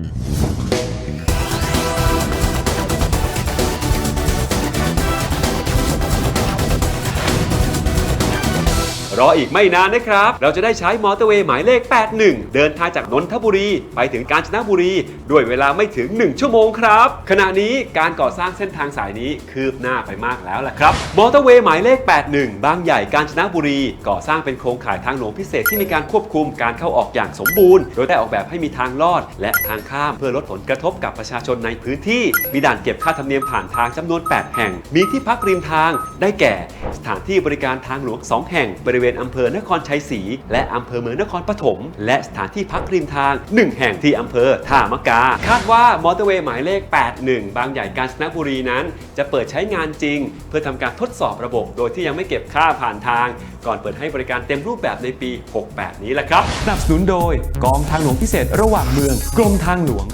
Mm. รออีกไม่นานนะครับ เราจะได้ใช้มอเตอร์เวย์หมายเลข 81 เดินทางจากนนทบุรี ไปถึงกาญจนบุรี ด้วยเวลาไม่ถึง 1 ชั่วโมงครับ ขณะนี้การก่อสร้างเส้นทางสายนี้คืบหน้าไปมากแล้วล่ะครับ มอเตอร์เวย์หมายเลข 81 บางใหญ่กาญจนบุรี ก่อสร้างเป็นโครงข่ายทางหลวงพิเศษที่มีการควบคุมการเข้าออกอย่างสมบูรณ์ โดยได้ออกแบบให้มีทางลอด และทางข้ามเพื่อลดผลกระทบกับประชาชนในพื้นที่ มีด่านเก็บค่าธรรมเนียมผ่านทางจำนวน 8 แห่ง มีที่พักริมทางได้แก่ ถานที่บริการทางหลวง 2 แห่ง บริเวณอำเภอนครชัยศรีและอำเภอเมืองนครปฐมและสถานที่พักริมทาง 1 แห่งที่อำเภอท่ามะกา คาดว่ามอเตอร์เวย์หมายเลข 81 บางใหญ่กาญจนบุรีนั้น จะเปิดใช้งานจริง เพื่อทำการทดสอบระบบ โดยที่ยังไม่เก็บค่าผ่านทาง ก่อนเปิดให้บริการเต็มรูปแบบในปี 68 นี้แหละครับสนับสนุนโดยกองทางหลวงพิเศษระหว่างเมืองกรมทางหลวง